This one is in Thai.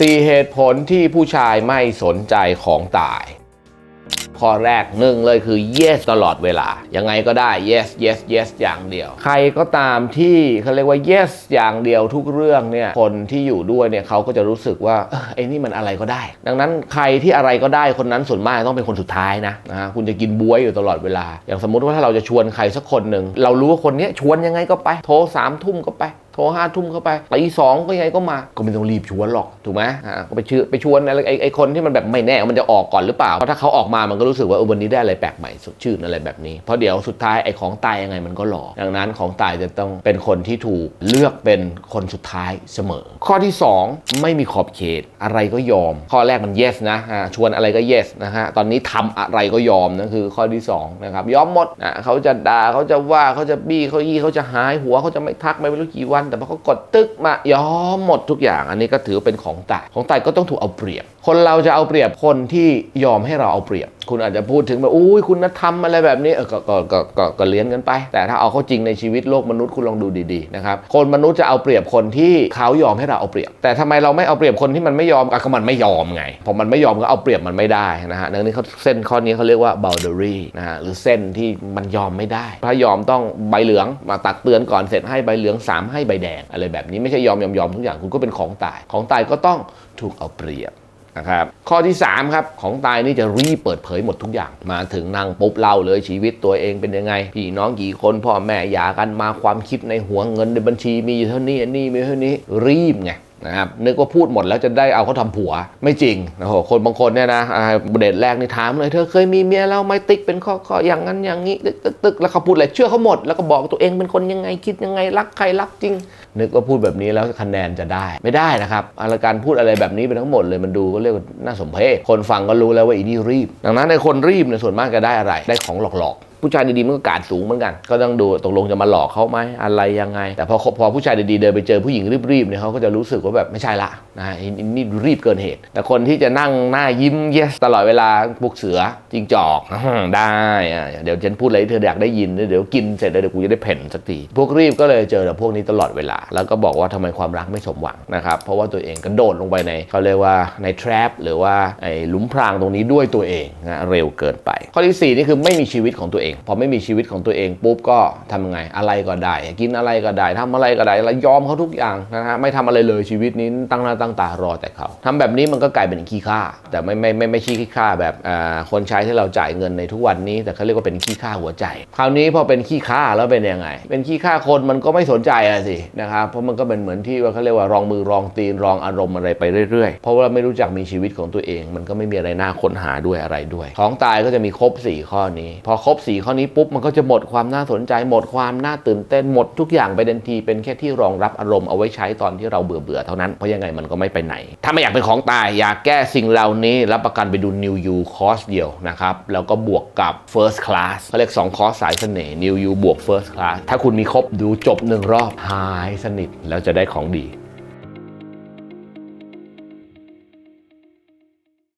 สี่เหตุผลที่ผู้ชายไม่สนใจของตาย ข้อแรกหนึ่งเลยคือ yes ตลอดเวลา ยังไงก็ได้ yes yes yes อย่างเดียว ใครก็ตามที่เขาเรียกว่า yes อย่างเดียวทุกเรื่องเนี่ย คนที่อยู่ด้วยเนี่ยเขาก็จะรู้สึกว่าไอ้นี่มันอะไรก็ได้ ดังนั้นใครที่อะไรก็ได้คนนั้นส่วนมากต้องเป็นคนสุดท้ายนะนะ คุณจะกินบวยอยู่ตลอดเวลา อย่างสมมุติว่าถ้าเราจะชวนใครสักคนหนึ่งเรารู้ว่าคนนี้ชวนยังไงก็ไป โทรสามทุ่มก็ไป โทรห้าทุ่มเข้าไปตีสองก็ยังไงก็มา ก็ไม่ต้องรีบชวนหรอกถูกไหมอ่าก็ไปชื่อไปชวนอะไรไอ้ไอ้คนที่มันแบบไม่แน่มันจะออกก่อนหรือเปล่าเพราะถ้าเขาออกมามันก็รู้สึกว่าเออวันนี้ได้อะไรแปลกใหม่สดชื่นอะไรแบบนี้เพราะเดี๋ยวสุดท้ายไอ้ของตายยังไงมันก็หลอกดังนั้นของตายจะต้องเป็นคนที่ถูกเลือกเป็นคนสุดท้ายเสมอ ข้อที่ 2 ไม่มีขอบเขตอะไรก็ยอม ข้อแรกมัน yes นะอ่าชวนอะไรก็ yes นะฮะตอนนี้ทำอะไรก็ยอมนั่นคือข้อที่สองนะครับยอมหมดนะเขาจะด่าเขาจะว่าเขาจะบี้เขายี่เขาจะหายหัวเขาจะไม่ทักไม่รู้กี่วันแต่พอเขากดตึกมายอมหมดทุกอย่าง อันนี้ก็ถือเป็นของตายของตายก็ต้องถูกเอาเปรียบ คนเราจะเอาเปรียบคนที่ยอมให้เราเอาเปรียบ คุณอาจจะพูดถึงแบบอุ้ยคุณธรรมอะไรแบบนี้ก็ก็ก็ก็ก็เลี้ยนกันไป แต่ถ้าเอาเข้าจริงในชีวิตโลกมนุษย์คุณลองดูดีๆนะครับคนมนุษย์จะเอาเปรียบคนที่เขายอมให้เราเอาเปรียบ แต่ทำไมเราไม่เอาเปรียบคนที่มันไม่ยอมอะก็มันไม่ยอมไงพอมันไม่ยอมก็เอาเปรียบมันไม่ได้นะฮะดังนี้เขาเส้นข้อนี้เขาเรียกว่า boundary นะฮะหรือเส้นที่มันยอมไม่ได้ ถ้ายอมต้องใบเหลืองมาตักเตือนก่อนเสร็จให้ใบเหลืองสามให้ใบแดงอะไรแบบนี้ไม่ใช่ยอมยอมยอมทุกอย่างคุณก็เป็นของตาย ของตายก็ต้องถูกเอาเปรียบ นะครับข้อที่ 3 ครับ ของตายนี่จะรีบเปิดเผยหมดทุกอย่าง มาถึงนั่งปุ๊บเล่าเลยชีวิตตัวเองเป็นยังไง พี่น้องกี่คนพ่อแม่หย่ากันมาความคิดในหัวเงินในบัญชีมีเท่านี้อันนี้มีเท่านี้รีบไง นะครับนึกว่าพูดหมดแล้วจะได้เอาเขาทำผัวไม่จริงนะโหคนบางคนเนี่ยนะเด็นแรกนี่ถามเลยเธอเคยมีเมียแล้วไหม่ติ๊กเป็นข้อข้ออย่างนั้นอย่างนี้ตึกตึกแล้วเขาพูดอะไรเชื่อเขาหมด แล้วก็บอกตัวเองเป็นคนยังไงคิดยังไงรักใครรักจริง นึกว่าพูดแบบนี้แล้วคะแนนจะได้ไม่ได้นะครับอะไรการพูดอะไรแบบนี้ไปทั้งหมดเลยมันดูก็เรียกว่าน่าสมเพชคนฟังก็รู้แล้วว่าอีนี่รีบ ดังนั้นในคนรีบเนี่ยส่วนมากจะได้อะไรได้ของหลอกๆ ผู้ชายดีๆมันก็การสูงเหมือนกัน ก็ต้องดูตกลงจะมาหลอกเขาไหมอะไรยังไง แต่พอพอผู้ชายดีๆเดินไปเจอผู้หญิงรีบๆเนี่ยเขาก็จะรู้สึกว่าแบบไม่ใช่ละนะนี่รีบเกินเหตุ แต่คนที่จะนั่งหน้ายิ้มเยสตลอดเวลาพวกเสือจิงจอกได้อะเดี๋ยวฉันพูดอะไรที่เธออยากได้ยินเดี๋ยวกินเสร็จแล้วเดี๋ยวกูจะได้เพ่นสักทีพวกรีบก็เลยเจอแต่พวกนี้ตลอดเวลา แล้วก็บอกว่าทำไมความรักไม่สมหวังนะครับเพราะว่าตัวเองกระโดดลงไปในเขาเรียกว่าใน trap หรือว่าไอ้หลุมพรางตรงนี้ด้วยตัวเองนะเร็วเกินไป ข้อที่สี่นี่คือไม่มีชีวิตของตัวเองพอไม่มีชีวิตของตัวเองปุ๊บก็ทำยังไง อะไรก็ได้ กินอะไรก็ได้ทำอะไรก็ได้แล้วยอมเขาทุกอย่างนะฮะไม่ทำอะไรเลยชีวิตนี้ตั้งหน้าตั้งตารอแต่เขาทำแบบนี้มันก็กลายเป็นขี้ข้าแต่ไม่ไม่ไม่ไม่ใช่ขี้ข้าแบบอ่าคนใช้ที่เราจ่ายเงินในทุกวันนี้ แต่เขาเรียกว่าเป็นขี้ข้าหัวใจ คราวนี้พอเป็นขี้ข้าแล้วเป็นยังไง เป็นขี้ข้าคนมันก็ไม่สนใจอะสินะครับเพราะมันก็เป็นเหมือนที่ว่าเขาเรียกว่ารองมือรองตีนรองอารมณ์อะไรไปเรื่อยๆ เพราะว่าไม่รู้จักมีชีวิตของตัวเอง มันก็ไม่มีอะไรน่าค้นหาด้วยอะไรด้วย ของตายก็จะมีครบ 4 ข้อนี้ พอครบ 4ข้อนี้ปุ๊บมันก็จะหมดความน่าสนใจหมดความน่าตื่นเต้นหมดทุกอย่างไปทันที เป็นแค่ที่รองรับอารมณ์เอาไว้ใช้ตอนที่เราเบื่อเบื่อเท่านั้น เพราะยังไงมันก็ไม่ไปไหน ถ้าไม่อยากเป็นของตายอยากแก้สิ่งเหล่านี้ รับประกันไปดู New You คอร์สเดียวนะครับ แล้วก็บวกกับ First Class เขาเรียก2คอร์สสายเสน่ห์ New You บวก First Class ถ้าคุณมีครบดูจบหนึ่งรอบหายสนิทแล้วจะได้ของดี